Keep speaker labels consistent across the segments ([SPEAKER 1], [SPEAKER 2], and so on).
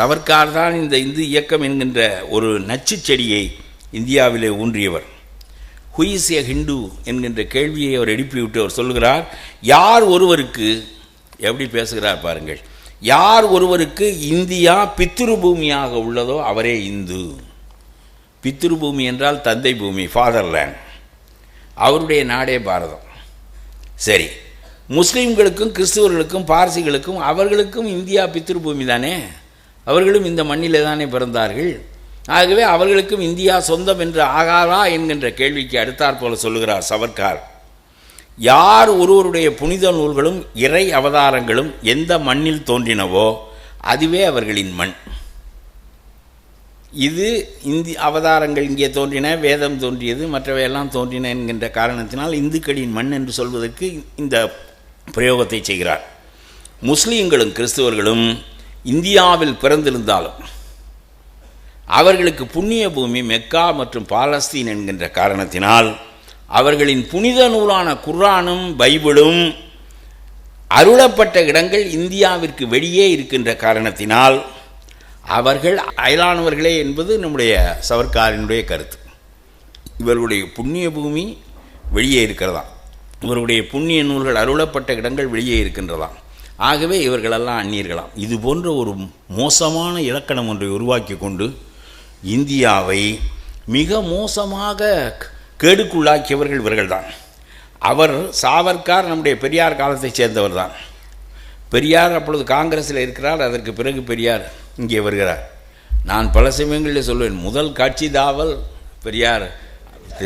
[SPEAKER 1] சவர்கார் தான் இந்த இந்து இயக்கம் என்கின்ற ஒரு நச்சு செடியை இந்தியாவிலே ஊன்றியவர். ஹுயிஸ் எ ஹிந்து என்கின்ற கேள்வியை அவர் எழுப்பிவிட்டு அவர் சொல்லுகிறார் யார் ஒருவருக்கு எப்படி பேசுகிறார் பாருங்கள் யார் ஒருவருக்கு இந்தியா பித்திருபூமியாக உள்ளதோ அவரே இந்து. பித்திருபூமி என்றால் தந்தை பூமி ஃபாதர்லேண்ட் அவருடைய நாடே பாரதம். சரி முஸ்லீம்களுக்கும் கிறிஸ்துவர்களுக்கும் பார்சிகளுக்கும் அவர்களுக்கும் இந்தியா பித்திருபூமி தானே? அவர்களும் இந்த மண்ணிலே தானே பிறந்தார்கள்? ஆகவே அவர்களுக்கும் இந்தியா சொந்தம் என்று ஆகாதா என்கின்ற கேள்விக்கு அடுத்தாற் போல சொல்லுகிறார் சவர்கார் யார் ஒருவருடைய புனித நூல்களும் இறை அவதாரங்களும் எந்த மண்ணில் தோன்றினவோ அதுவே அவர்களின் மண். இது இந்தி அவதாரங்கள் இங்கே தோன்றின வேதம் தோன்றியது மற்றவையெல்லாம் தோன்றின என்கின்ற காரணத்தினால் இந்துக்களின் மண் என்று சொல்வதற்கு இந்த பிரயோகத்தை செய்கிறார். முஸ்லீம்களும் கிறிஸ்துவர்களும் இந்தியாவில் பிறந்திருந்தாலும் அவர்களுக்கு புண்ணிய பூமி மெக்கா மற்றும் பாலஸ்தீன் என்கின்ற காரணத்தினால் அவர்களின் புனித நூலான குர்ஆனும் பைபிளும் அருளப்பட்ட இடங்கள் இந்தியாவிற்கு வெளியே இருக்கின்ற காரணத்தினால் அவர்கள் அயலானவர்களே என்பது நம்முடைய சவர்க்காரினுடைய கருத்து. இவருடைய புண்ணிய பூமி வெளியே இருக்கிறதாம் இவருடைய புண்ணிய நூல்கள் அருளப்பட்ட இடங்கள் வெளியே இருக்கின்றதாம் ஆகவே இவர்களெல்லாம் அந்நியர்களாம். இது போன்ற ஒரு மோசமான இலக்கணம் ஒன்றை உருவாக்கி கொண்டு இந்தியாவை மிக மோசமாக கேடுக்குள்ளாக்கியவர்கள் இவர்கள்தான். அவர் சாவர்கார் நம்முடைய பெரியார் காலத்தைச் சேர்ந்தவர் தான் பெரியார் அப்பொழுது காங்கிரஸில் இருக்கிறார் அதற்கு பிறகு பெரியார் இங்கே வருகிறார். நான் பல சமயங்களில் சொல்வேன் முதல் காட்சி தாவல் பெரியார்.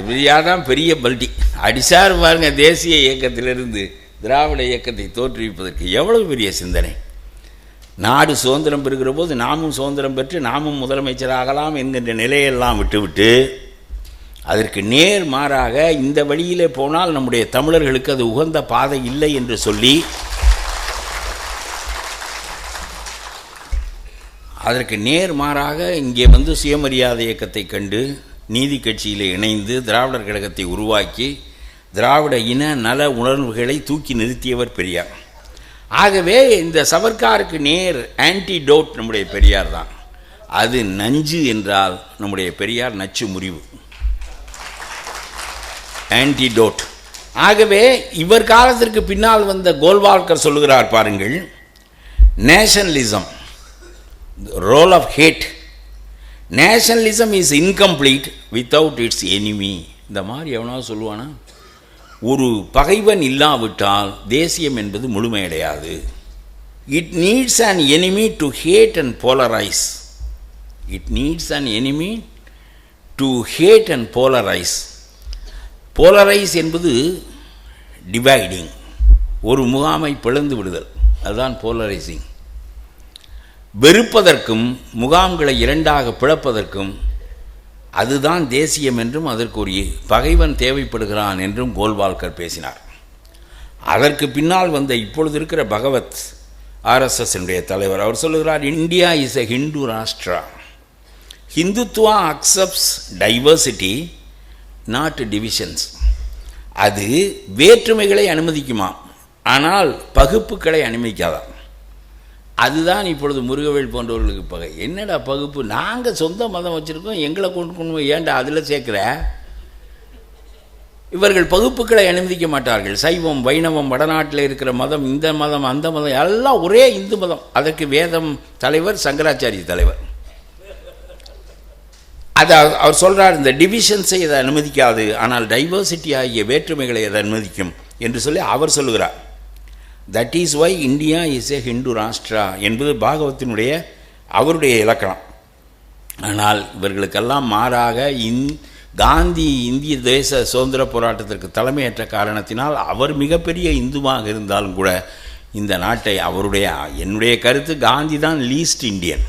[SPEAKER 1] பெரியார் தான் பெரிய பல்டி. அடிசார் பாருங்க தேசிய இயக்கத்திலிருந்து. திராவிட இயக்கத்தை தோற்றுவிப்பதற்கு எவ்வளவு பெரிய சிந்தனை? நாடு சுதந்திரம் பெறுகிற போது நாமும் சுதந்திரம் பெற்று நாமும் முதலமைச்சராகலாம் என்கின்ற நிலையெல்லாம் விட்டுவிட்டு அதற்கு நேர் மாறாக இந்த வழியிலே போனால் நம்முடைய தமிழர்களுக்கு அது உகந்த பாதை இல்லை என்று சொல்லி அதற்கு நேர் மாறாக இங்கே வந்து சுயமரியாதை இயக்கத்தை கண்டு நீதி கட்சியில் இணைந்து திராவிடர் கழகத்தை உருவாக்கி திராவிட இன நல உணர்வுகளை தூக்கி நிறுத்தியவர் பெரியார். ஆகவே இந்த சவர்க்காருக்கு நேர் ஆன்டிடோட் நம்முடைய பெரியார் தான். அது நஞ்சு என்றால் நம்முடைய பெரியார் நச்சு முறிவு. ஆன்டிடோட் ஆகவே இவர் காலத்திற்கு பின்னால் வந்த கோல்வால்கர் சொல்லுகிறார் பாருங்கள். Nationalism role of hate nationalism is incomplete without its enemy இந்த மாதிரி எவனாவது சொல்லுவானா? ஒரு பகைவன் இல்லாவிட்டால் தேசியம் என்பது முழுமையடையாது. It needs an enemy to hate and polarise it needs an enemy to hate and polarise polarise என்பது டிவைடிங் ஒரு முகாமை பிளந்து விடுதல். அதுதான் போலரைசிங் வெறுப்பதற்கும் முகாம்களை இரண்டாக பிளப்பதற்கும் அதுதான் தேசியம் என்றும் அதற்கு ஒரு பகைவன் தேவைப்படுகிறான் என்றும் கோல்வால்கர் பேசினார். அதற்கு பின்னால் வந்த இப்பொழுது இருக்கிற பகவத் ஆர்எஸ்எஸ்னுடைய தலைவர் அவர் சொல்லுகிறார் India is a Hindu Rashtra Hindutva accepts diversity not divisions அது வேற்றுமைகளை அனுமதிக்குமா ஆனால் பகுப்புகளை அனுமதிக்காதான் அதுதான் இப்பொழுது முருகவேல் போன்றவர்களுக்கு பகை. என்னடா பகுப்பு? நாங்கள் சொந்த மதம் வச்சுருக்கோம் எங்களை கொண்டு கொண்டு ஏன்டா அதில் சேர்க்குற? இவர்கள் பகுப்புகளை அனுமதிக்க மாட்டார்கள். சைவம் வைணவம் வடநாட்டில் இருக்கிற மதம் இந்த மதம் அந்த மதம் எல்லாம் ஒரே இந்து மதம். அதற்கு வேதம் தலைவர் சங்கராச்சாரிய தலைவர். அதை அவர் சொல்கிறார் இந்த டிவிஷன்ஸை இதை அனுமதிக்காது ஆனால் டைவர்சிட்டி ஆகிய வேற்றுமைகளை அதை அனுமதிக்கும் என்று சொல்லி அவர் சொல்லுகிறார். That is why India is a Hindu Rashtra என்பது பாகவத்தினுடைய அவருடைய இலக்கணம். ஆனால் இவர்களுக்கெல்லாம் மாறாக இந் காந்தி இந்திய தேச சுதந்திர போராட்டத்திற்கு தலைமையேற்ற காரணத்தினால் அவர் மிகப்பெரிய இந்துவாக இருந்தாலும் கூட இந்த நாட்டை அவருடைய என்னுடைய கருத்து காந்தி தான் லீஸ்ட் இந்தியன்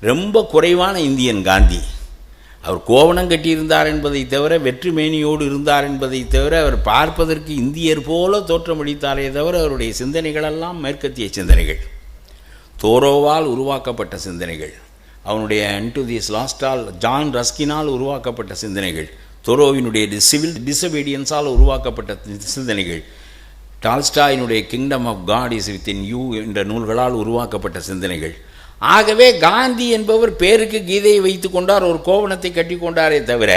[SPEAKER 1] ரொம்ப குறைவான இந்தியன் காந்தி. அவர் கோவணம் கட்டியிருந்தார் என்பதை தவிர வெற்றி மேனியோடு இருந்தார் என்பதை தவிர அவர் பார்ப்பதற்கு இந்தியர் போல தோற்றமளித்தாரே தவிர அவருடைய சிந்தனைகளெல்லாம் மேற்கத்திய சிந்தனைகள். தோரோவால் உருவாக்கப்பட்ட சிந்தனைகள். அவனுடைய டு திஸ் லாஸ்டால் ஜான் ரஸ்கினால் உருவாக்கப்பட்ட சிந்தனைகள். தோரோவினுடைய சிவில் டிசபீடியன்ஸால் உருவாக்கப்பட்ட சிந்தனைகள். டால்ஸ்டாயினுடைய kingdom of God is within you என்ற நூல்களால் உருவாக்கப்பட்ட சிந்தனைகள். ஆகவே காந்தி என்பவர் பேருக்கு கீதையை வைத்து கொண்டார் ஒரு கோவணத்தை கட்டி கொண்டாரே தவிர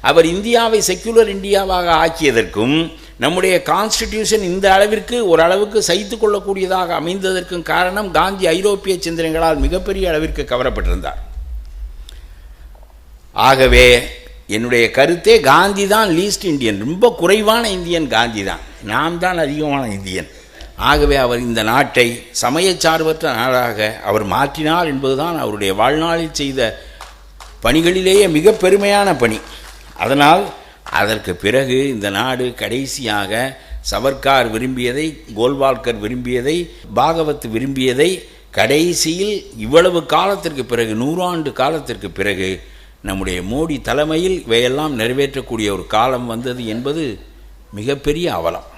[SPEAKER 1] அவர் இந்தியாவை செக்குலர் இந்தியாவாக ஆக்கியதற்கும் நம்முடைய கான்ஸ்டிடியூஷன் இந்த அளவிற்கு ஓரளவுக்கு சைத்து கொள்ளக்கூடியதாக அமைந்ததற்கும் காரணம் காந்தி ஐரோப்பிய சிந்தனைகளால் மிகப்பெரிய அளவிற்கு கவரப்பட்டிருந்தார். ஆகவே என்னுடைய கருத்தே காந்தி தான் லீஸ்ட் இந்தியன் ரொம்ப குறைவான இந்தியன் காந்தி தான். நாம் தான் அதிகமான இந்தியன் ஆகவே அவர் இந்த நாட்டை சமயச்சார்பற்ற நாடாக அவர் மாற்றினார் என்பதுதான் அவருடைய வாழ்நாளில் செய்த பணிகளிலேயே மிக பெருமையான பணி. அதனால் அதற்கு பிறகு இந்த நாடு கடைசியாக சவர்க்கார் விரும்பியதை கோல்வால்கர் விரும்பியதை பாகவத் விரும்பியதை கடைசியில் இவ்வளவு காலத்திற்கு பிறகு நூறாண்டு காலத்திற்கு பிறகு நம்முடைய மோடி தலைமையில் இவையெல்லாம் நிறைவேற்றக்கூடிய ஒரு காலம் வந்தது என்பது மிகப்பெரிய அவலம்.